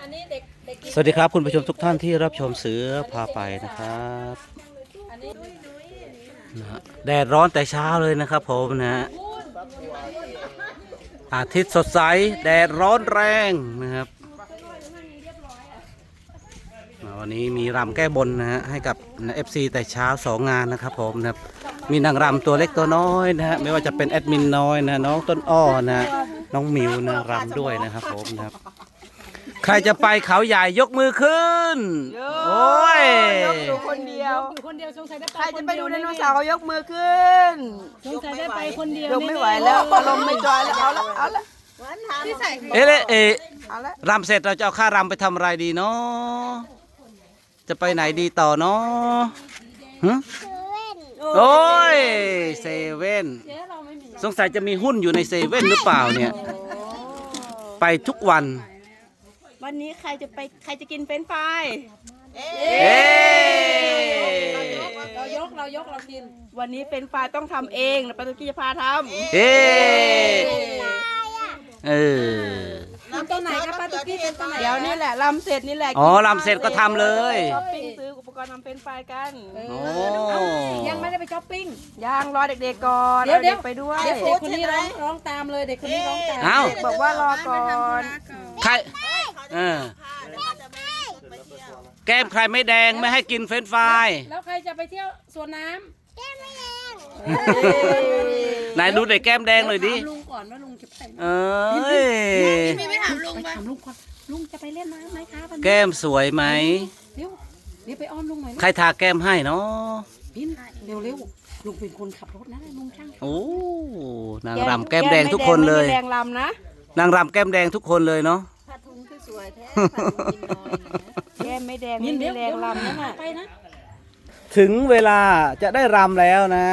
อันนี้เด็กเด็กสวัสดีครับคุณผู้ชมทุกท่านที่รับชมเสือพาไปนะครับอันนี้นะฮะแดดร้อนแต่เช้าเลยนะครับผมนะฮะอาทิตย์สดใสแดดร้อนแรงนะครับอ่า วันนี้มีรำแก้บนนะฮะให้กับเอฟซีแต่เช้าสองงานนะครับผมนะครับมีนางรำตัวเล็กตัวน้อยนะฮะไม่ว่าจะเป็นแอดมินน้อยนะน้องต้นอ้อนะน้องหมิวนะรำด้วยนะครับผมนะครับ ใครจะไปเขาใหญ่ยกมือขึ้น โอ้ยยกอยู่คนเดียว อยู่คนเดียวสงสัยได้ใครจะไปดูไดโนเสาร์ยกมือขึ้นสงสัยได้ไปคนเดียวยกไม่ไหวแล้วอารมณ์ไม่จอยแล้วเอาละเอาละที่ใส่เอ๊ะเอ๊ะเอาละรำเสร็จเราจะเอาค่ารำไปทำอะไรดีเนาะ จะไปไหนดีต่อเนาะฮะโอ้ยเซเว่นเจ๊เราไม่มีสงสัยจะมีหุ้นอยู่ในเซเว่นหรือเปล่าเนี่ย ไปทุกวัน วันนี้ใครจะไปใครจะกินเฟรนช์ฟรายเอ๊เรายกเรายกเรากิน วันนี้เฟรนช์ฟรายต้องทำเองนะปาตุกี้จะพาทเอ๊เออ ทำตัวไหนครับป้าตุ๊กกี้เป็นตัวไหนำเดี๋ยวนี่แหละลำเสร็จนี่แหละอ๋อลำเสร็จก็ทำเลย ช้อปปิ้งซื้ออุปกรณ์ทำเฟรนช์ฟรายกันโอ้ยังไม่ได้ไปช้อปปิ้ง ย่างรอเด็กๆก่อนเดี๋ยวอาเดี๋ยวด็กไปด้วยเดี๋ยวเด็กคนนี้ร้องร้องตามเลยเด็กคนนี้ร้องตามเอ้าเด็กบอกว่ารอก่อน ใครเออแก้มใครไม่แดงไม่ให้กินเฟรนช์ฟรายแล้วใครจะไปเที่ยวสวนน้ ไหนดูเด็กแก้มแดงหน่อยำดิถามลุงก่อนว่าลุงจะไปไหมเอ้ยไปถามลุงไปถามลุงก่อนลุงจะไปเล่นน้ำไหมคะวันนี้แก้มสวยไหมเดี๋ยวเดี๋ยวไปอ้อมลุงหน่อยนะใครทาแก้มให้เนาะพินเร็วเร็วลุงเป็นคนขับรถนะลุงช่างโอ้นางรำแก้มแดงทุกคนเลยแก้มไม่แดงลำนะนางรำแก้มแดงทุกคนเลยเนาะแก้มไม่แดงไม่มีแรงลำนั่นน่ะไปนะ ถึงเวลาจะได้รำแล้วนะ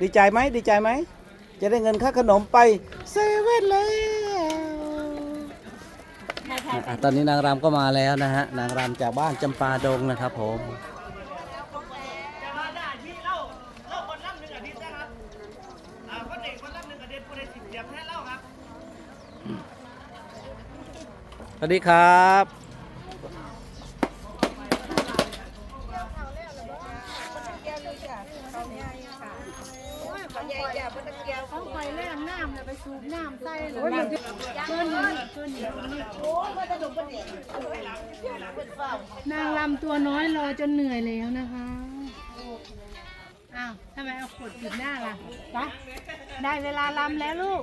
ดีใจไหมดีใจไหม จะได้เงินค่าขนมไปเซเว่นแล้วอะตอนนี้นางรำก็มาแล้วนะฮะ นางรำจากบ้านจำปาดงนะครับผม สวัสดีครับ เขาไปแล่งน้ำเนี่ยไปสูบน้ำใส่เลยเกินอยู่นี่เกินอยู่นี่นางลำตัวน้อยรอจนเหนื่อยแล้วนะคะอ้าวทำไมเอาขวดปิดหน้าล่ะไปได้เวลาลำแล้วลูก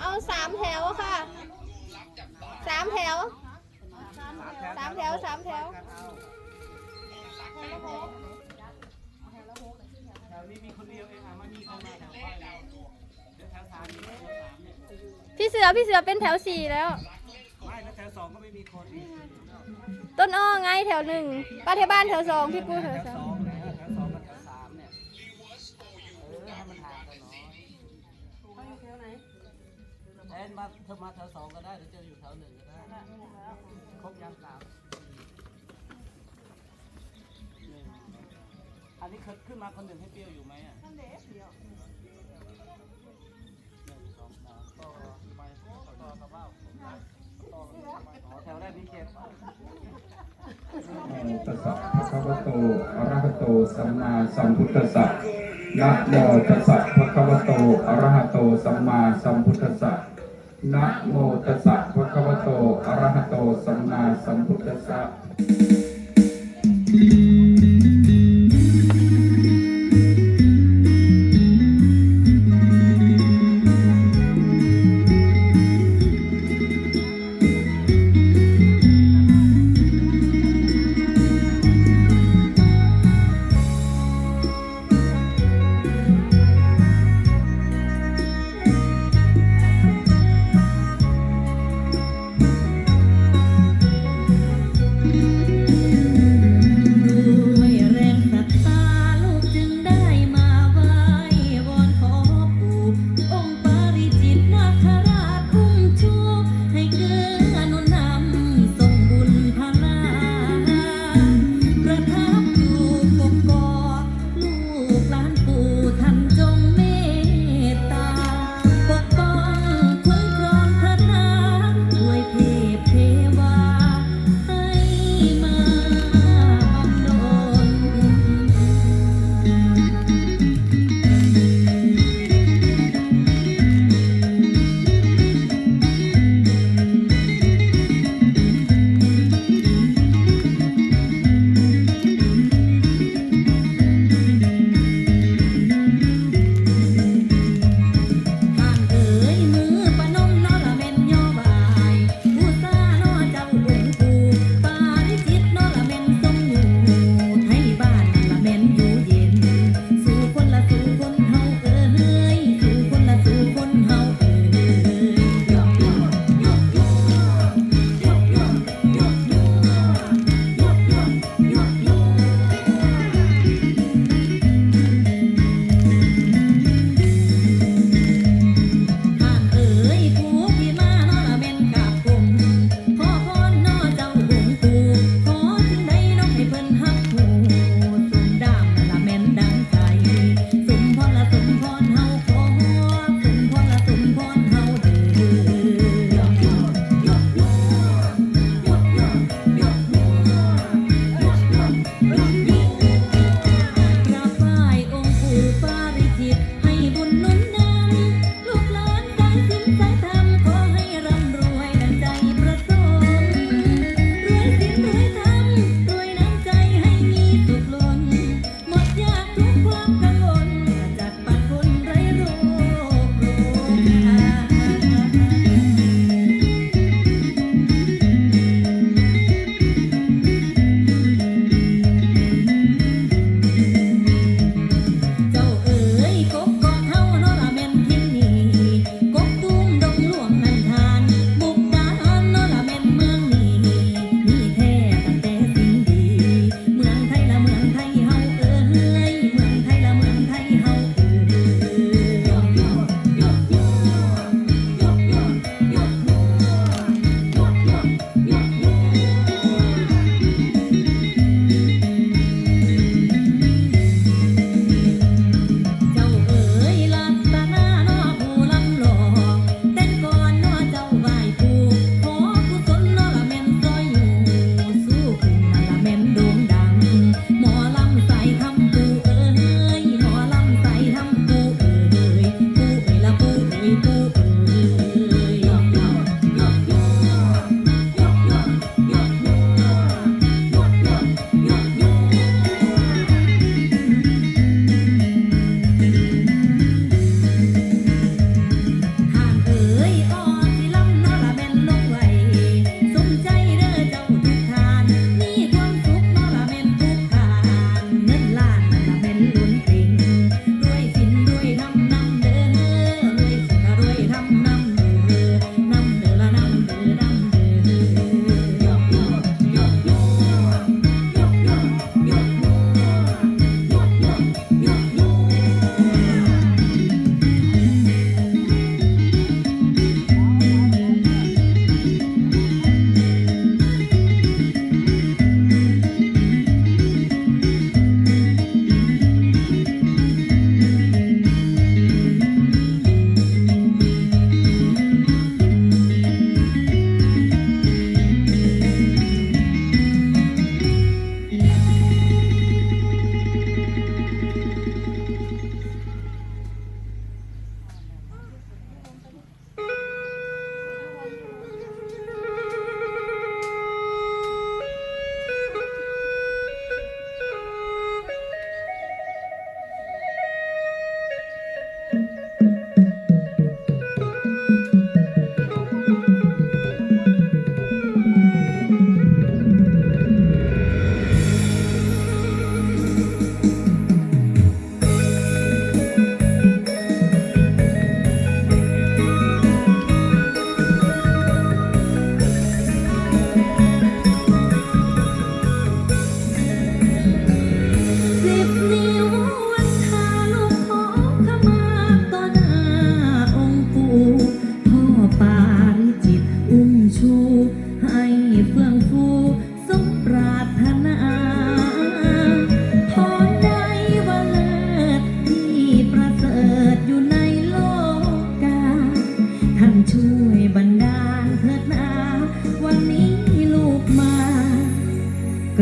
เอาสามแถวค่ะ สามแถว สามแถวสามแถวแถวนี้มีคนเดียวเองค่ะไม่มีคนมาแถวไปแถวสามแถวสาม พี่เสือพี่เสือเป็นแถวสี่แล้ว ไม่แล้วแถวสองก็ไม่มีคนต้นอ้อไงแถวหนึ่งป้าเทบ้านแถวสองพี่ปูแถวสองงแล้วแถวสองกับแถวสามเนี่ยเออให้มันห่างกันหน่อยแอนมาเธอมาแถวสองก็ได้หรือจะอยู่แถวหนึ่งก็ได้ครบยังสามอันนี้เคยขึ้นมาคนหนึ่งให้เปรี้ยวอยู่ไหมอะหนึ่งสองสามต่อไปต่อต่อกระเบ้าต่ออ๋อ แถวแรกนี่เจ็ดนะโมตัสสะภะคะวะโตอะระหะโต สัมมาสัมพุทธัสสะนะโมตัสสะภะคะวะโตอะระหะโต สัมมาสัมพุทธัสสะนะโมตัสสะภะคะวะโตอะระหะโต สัมมาสัมพุทธัสสะ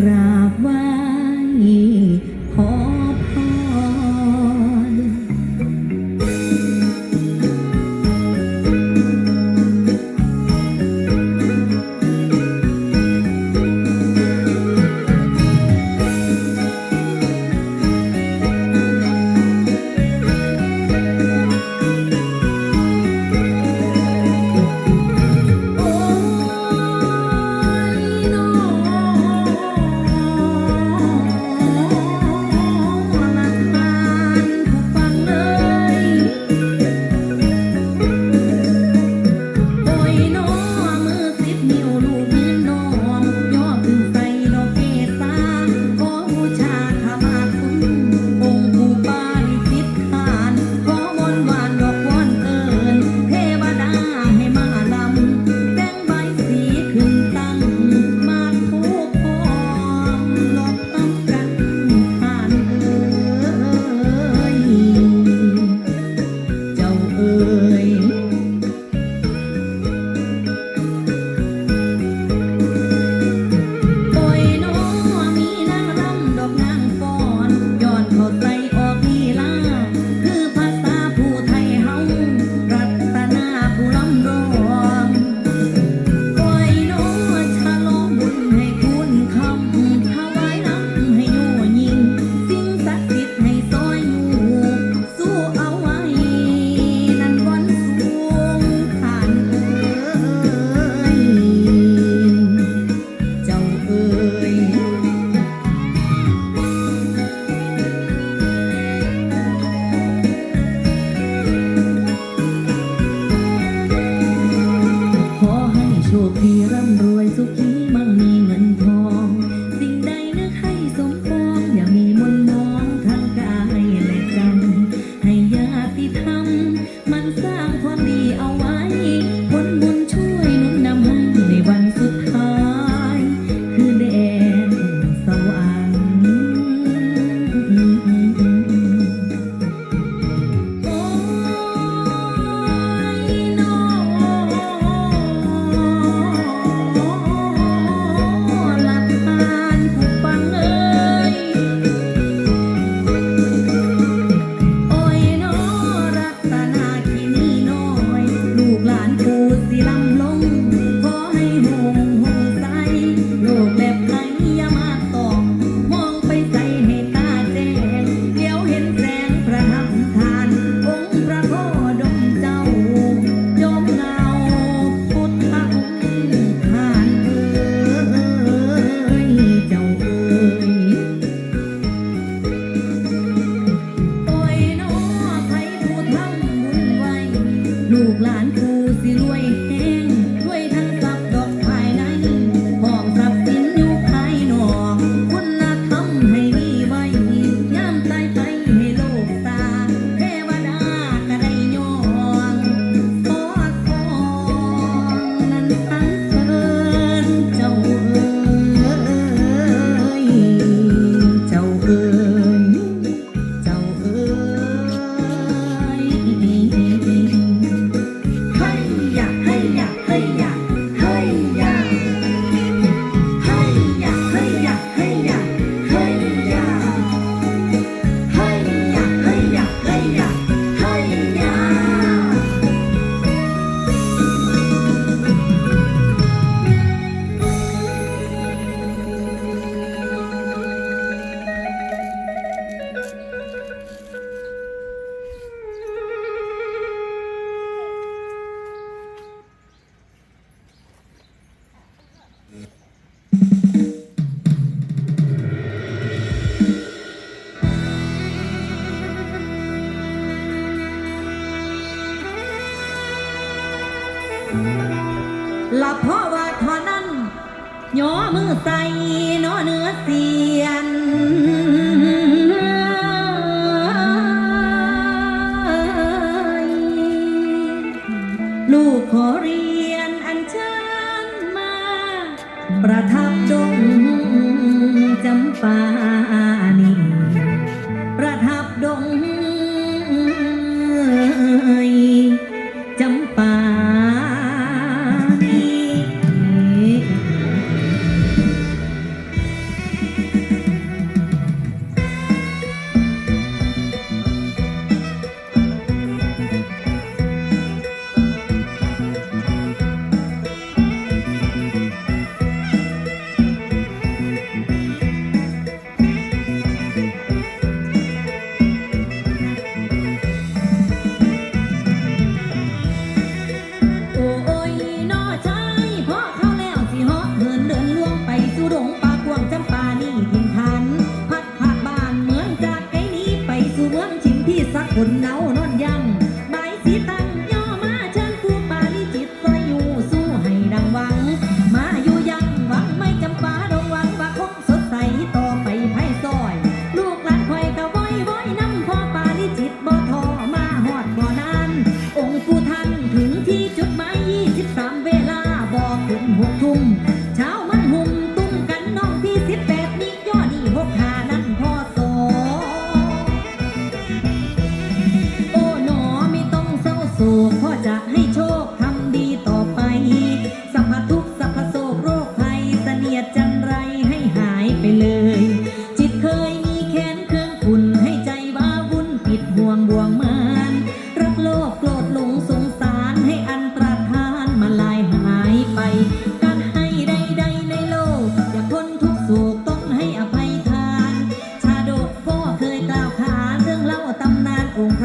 ราบไหว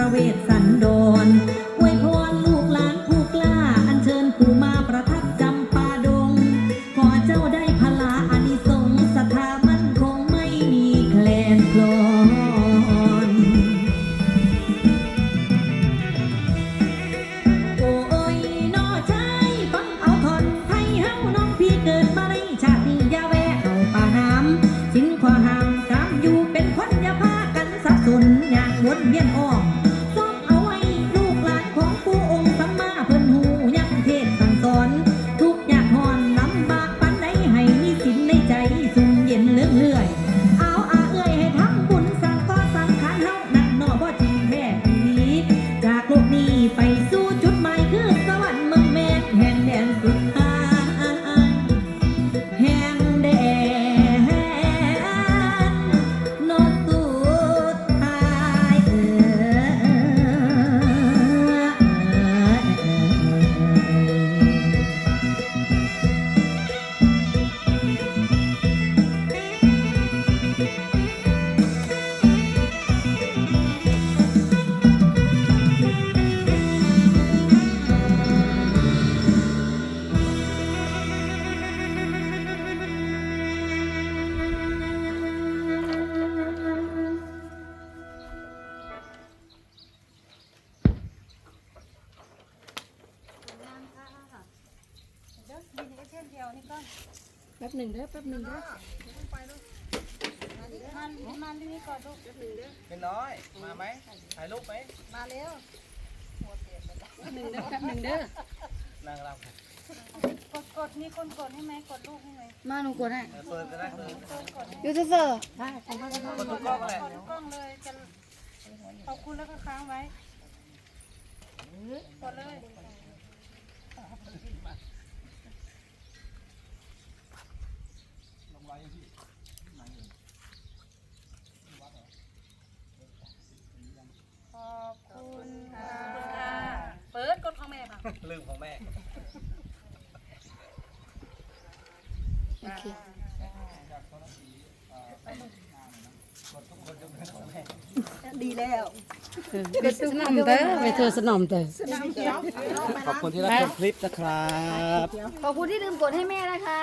พระเวสสันดร บหนึ่งเด้อแป๊บหนึ่งเด้อเป็นน้อย มาไหมถ่ายรูปไหมแป๊บหนึ่งเด้อแป๊บหนึ่งเด้อนางรำกดมีคนกดให้ไหมกดลูกให้ไหมมาหนูกดให้เปิดก็ได้เปิดยูทูบเบอร์กดทุกกล้องเลยกดกล้องเลยจะขอบคุณแล้วก็ค้างไว้กดเลย ขอบคุณค่ะเปิดกดของแม่ค่ะลืมของแม่โอเคดีแล้วเป็นสนมเด้อไปเธอสนมเด้อขอบคุณที่รับชมคลิปนะครับ ขอบคุณที่ลืมกดให้แม่นะคะ